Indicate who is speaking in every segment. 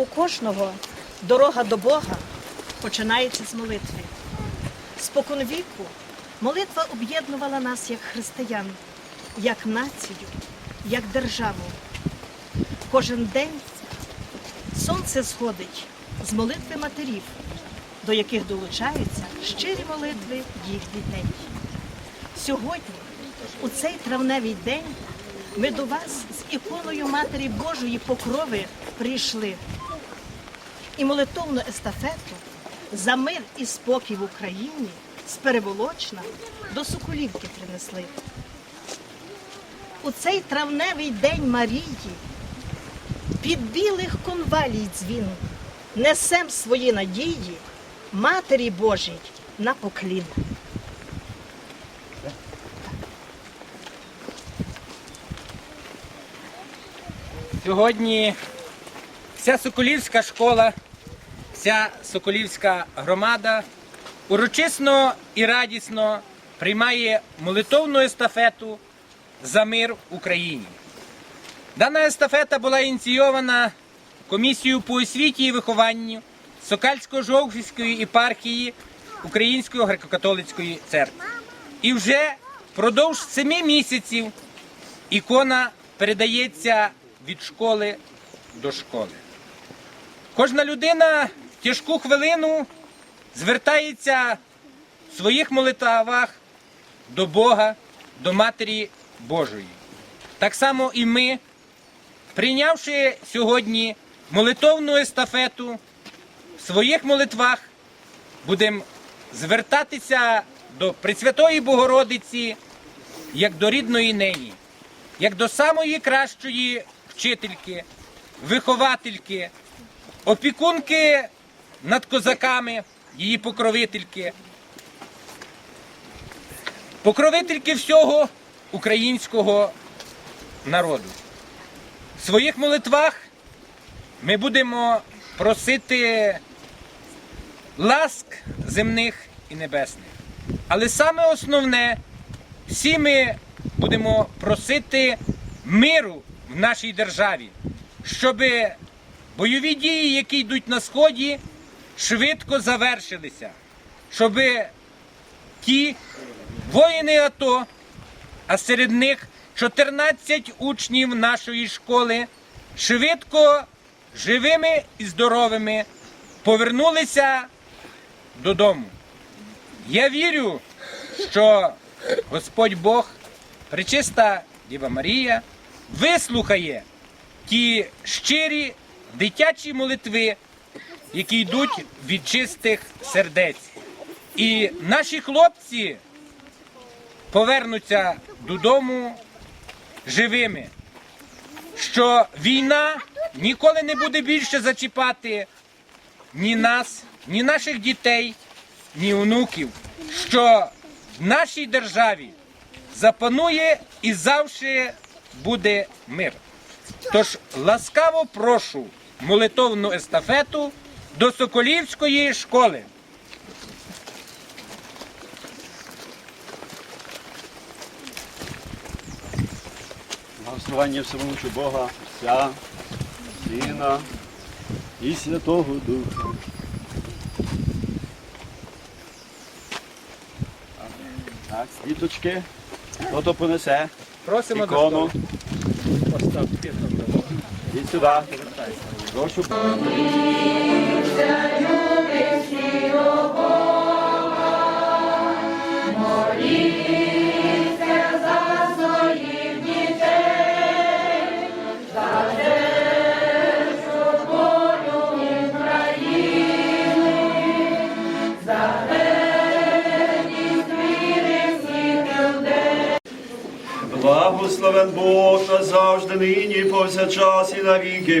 Speaker 1: У кожного дорога до Бога починається з молитви. Споконвіку молитва об'єднувала нас як християн, як націю, як державу. Кожен день сонце сходить з молитви матерів, до яких долучаються щирі молитви їх дітей. Сьогодні, у цей травневий день, ми до вас з іконою Матері Божої покрови прийшли і молитовну естафету за мир і спокій в Україні з Переволочна до Соколівки принесли. У цей травневий день Марії під білих конвалій дзвін несем свої надії Матері Божій на поклін.
Speaker 2: Сьогодні вся Соколівська школа, вся Соколівська громада урочисно і радісно приймає молитовну естафету за мир в Україні. Дана естафета була ініційована комісією по освіті і вихованню Сокальсько-Жовківської єпархії Української греко-католицької церкви. І вже впродовж семи місяців ікона передається від школи до школи. Кожна людина тяжку хвилину звертається в своїх молитвах до Бога, до Матері Божої. Так само і ми, прийнявши сьогодні молитовну естафету, в своїх молитвах будемо звертатися до Пресвятої Богородиці як до рідної неї, як до самої кращої вчительки, виховательки, опікунки над козаками, її покровительки, покровительки всього українського народу. В своїх молитвах ми будемо просити ласк земних і небесних. Але саме основне, всі ми будемо просити миру в нашій державі, щоб бойові дії, які йдуть на сході, швидко завершилися, щоб ті воїни АТО, а серед них 14 учнів нашої школи, швидко, живими і здоровими повернулися додому. Я вірю, що Господь Бог, пречиста Діва Марія, вислухає ті щирі дитячі молитви, які йдуть від чистих сердець. І наші хлопці повернуться додому живими, що війна ніколи не буде більше зачіпати ні нас, ні наших дітей, ні онуків, що в нашій державі запанує і завжди буде мир. Тож ласкаво прошу молитовну естафету до Соколівської школи.
Speaker 3: Благословення всемогучу Бога, Отця, Сина і Святого Духа. Так, діточки, хто то понесе
Speaker 2: Просимо
Speaker 3: ікону.
Speaker 2: столу.
Speaker 3: Ідіть сюди. Прошу. Благословен Бог назавжди нині, повсякчас і на віки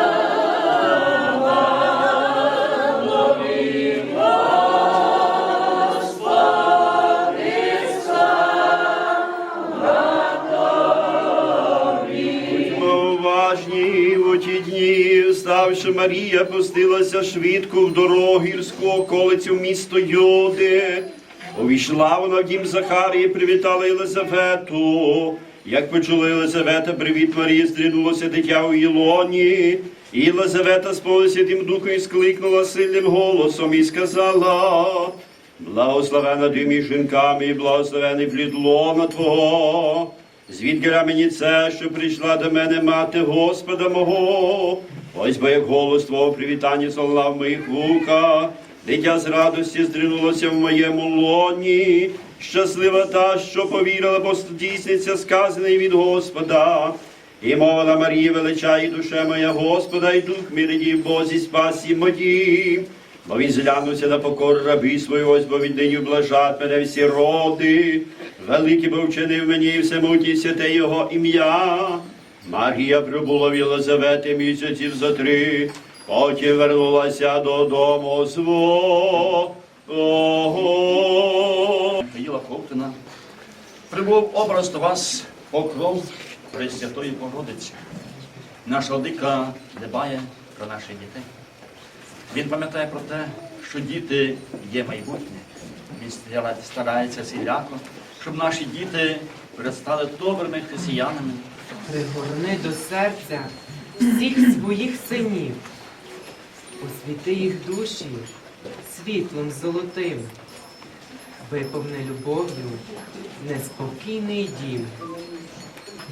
Speaker 3: дні, Марія, пустилася швидко в дорогу гірську околицю місто Йоди. Увійшла вона в дім Захарії, привітала Єлизавету. Як почула Єлизавета, привіт Марії, стрінулося дитя у Єлоні. І Єлизавета сповнилася Святим Духом і скликнула сильним голосом і сказала, Благословена ти між жінками, і благословений плід лона Твого. Звідки мені це, що прийшла до мене мати Господа мого? Ось бо як голос Твого привітання солонав в моїх вухах, дитя з радості здринулося в моєму лоні. Щаслива та, що повірила, бо здійсниться сказаний від Господа. І мовила Марія, величає душе моя Господа, і дух мій Бозі спасі моїм. Бо він зглянувся на покору рабі свою, ось бо віднині блажать мене всі роди. Великий бо вчинив мені і всемутній святе його ім'я. Марія прибула в Єлизавети місяців за три, потім вернулася додому свого.
Speaker 4: Михаїла Ковтина прибув образ до вас покров Пресвятої Богородиці. Наш владика дбає про наших дітей. Він пам'ятає про те, що діти є майбутнє. Він старається всіляко, щоб наші діти виростали добрими християнами,
Speaker 5: Пригорни до серця всіх своїх синів, освіти їх душі світлом золотим, виповни любов'ю неспокійний дім.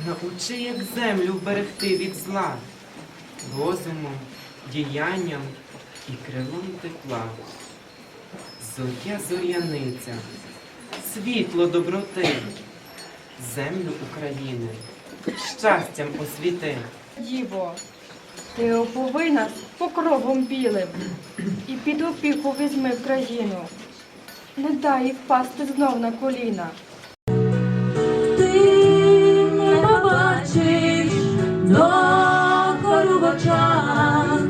Speaker 5: Научи, як землю вберегти від зла, розумом, діянням і крилом тепла. Зоря зоряниця, світло доброти, землю України щастям освіти.
Speaker 6: Діво, ти опови нас покровом білим і під опіку візьми в країну. Не дай їй впасти знов на коліна.
Speaker 7: ти не побачиш докору в очах.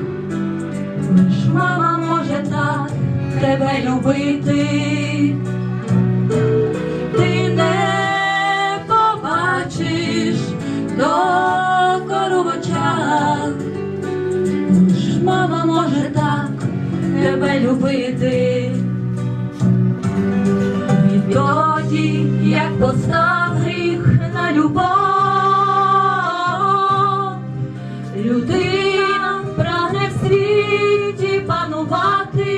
Speaker 7: Лиш мама може так тебе любити. Любити. Відтоді, як постав гріх на любов, людина прагне в світі панувати,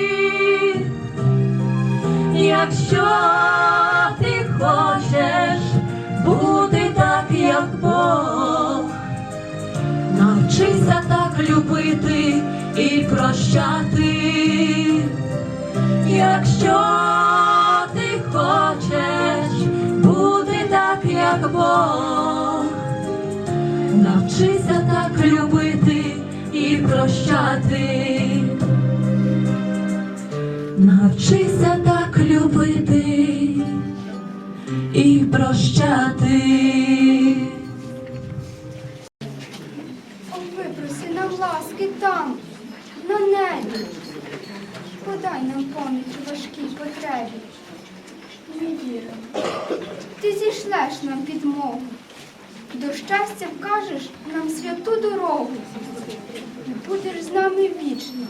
Speaker 7: якщо ти хочеш бути так, як Бог, навчися так любити і прощати. Якщо ти хочеш бути так, як Бог, навчися так любити і прощати. Навчися так любити і прощати.
Speaker 8: О, випроси нам ласки там, на небі. Подай нам поміч у важкій потребі. Ми віримо, ти зійшлеш нам підмогу. До щастя вкажеш нам святу дорогу. Будеш з нами вічно,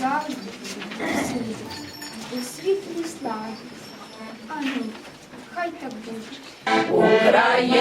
Speaker 8: завжди, всюди, у світлій славі. Амінь. Хай так буде.
Speaker 7: І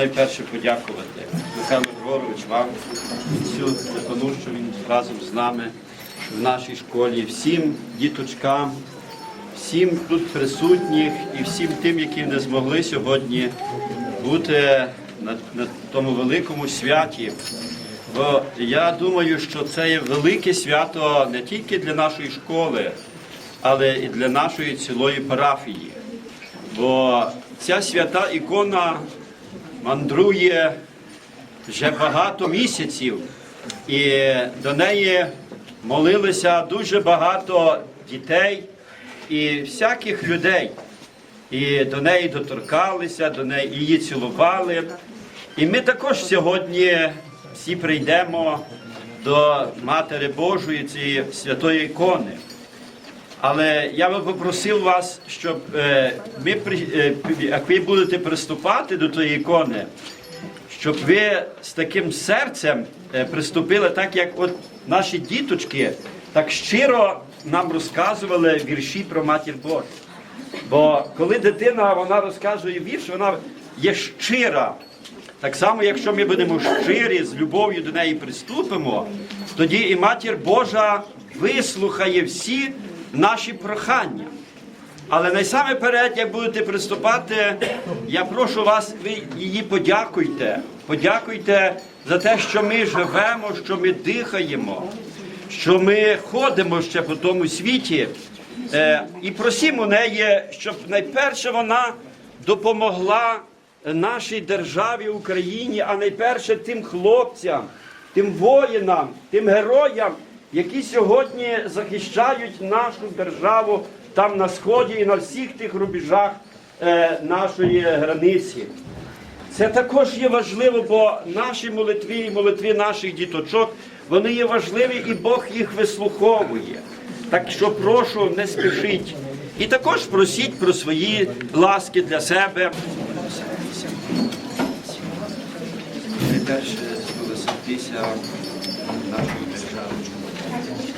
Speaker 3: найперше подякувати Михайло Григорович, вам, цю Степану, що він разом з нами в нашій школі, всім діточкам, всім тут присутніх і всім тим, які не змогли сьогодні бути на, на тому великому святі. Бо я думаю, що це є велике свято не тільки для нашої школи, але і для нашої цілої парафії. Бо ця свята ікона мандрує вже багато місяців, і до неї молилися дуже багато дітей і всяких людей. І до неї доторкалися, до неї її цілували. І ми також сьогодні всі прийдемо до Матері Божої цієї святої ікони. Але я би попросив вас, щоб е, ми е, як ви будете приступати до тої ікони, щоб ви з таким серцем е, приступили, так як от наші діточки так щиро нам розказували вірші про матір Божу. Бо коли дитина вона розказує вірш, вона є щира. Так само, якщо ми будемо щирі, з любов'ю до неї приступимо, тоді і матір Божа вислухає всі наші прохання. Але найсаме перед, як будете приступати, я прошу вас, ви її подякуйте. Подякуйте за те, що ми живемо, що ми дихаємо, що ми ходимо ще по тому світі. Е, і просімо неї, щоб найперше вона допомогла нашій державі Україні, а найперше тим хлопцям, тим воїнам, тим героям, які сьогодні захищають нашу державу там на сході і на всіх тих рубежах е, нашої границі. Це також є важливо, бо наші молитві і молитві наших діточок, вони є важливі і Бог їх вислуховує. Так що прошу, не спішіть. І також просіть про свої ласки для себе. Найперше зголоситися нашої держави.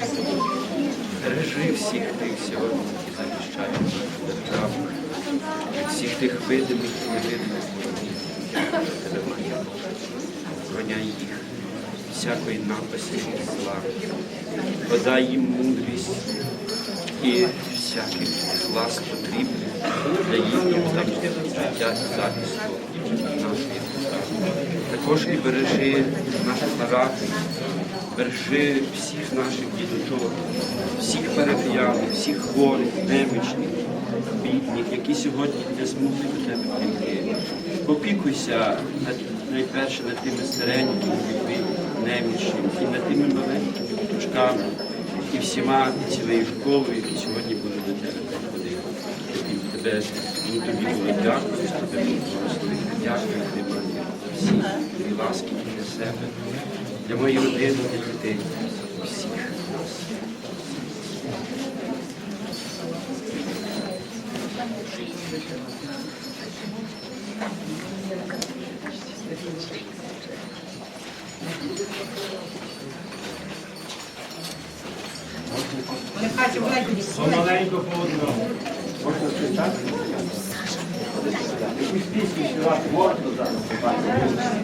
Speaker 3: Бережи всіх тих сьогодні, які захищають нашу державу, всіх тих видимих і невидимих ворогів, тебе має. Охороняй їх, всякої напасті і зла, подай їм мудрість і всяких ласк потрібних для їхнього там життя і захисту нашої держави. Також і бережи нашу парафію, бережи всіх наших діточок, всіх парафіян, всіх хворих, немічних, бідних, які сьогодні не змогли до тебе прийти. Опікуйся над, найперше над тими старенькими людьми, немічними, і над тими маленькими діточками, і всіма цією школою, які сьогодні будуть до тебе приходити. Тобі тебе, ну, тобі було дякую, тобі благословити. Дякую тобі, Матір, за ласки і для себе, для моєї родини, для дітей. Всіх.
Speaker 9: Помаленьку по одному.
Speaker 3: Можна спитати? Якусь пісню співати можна зараз.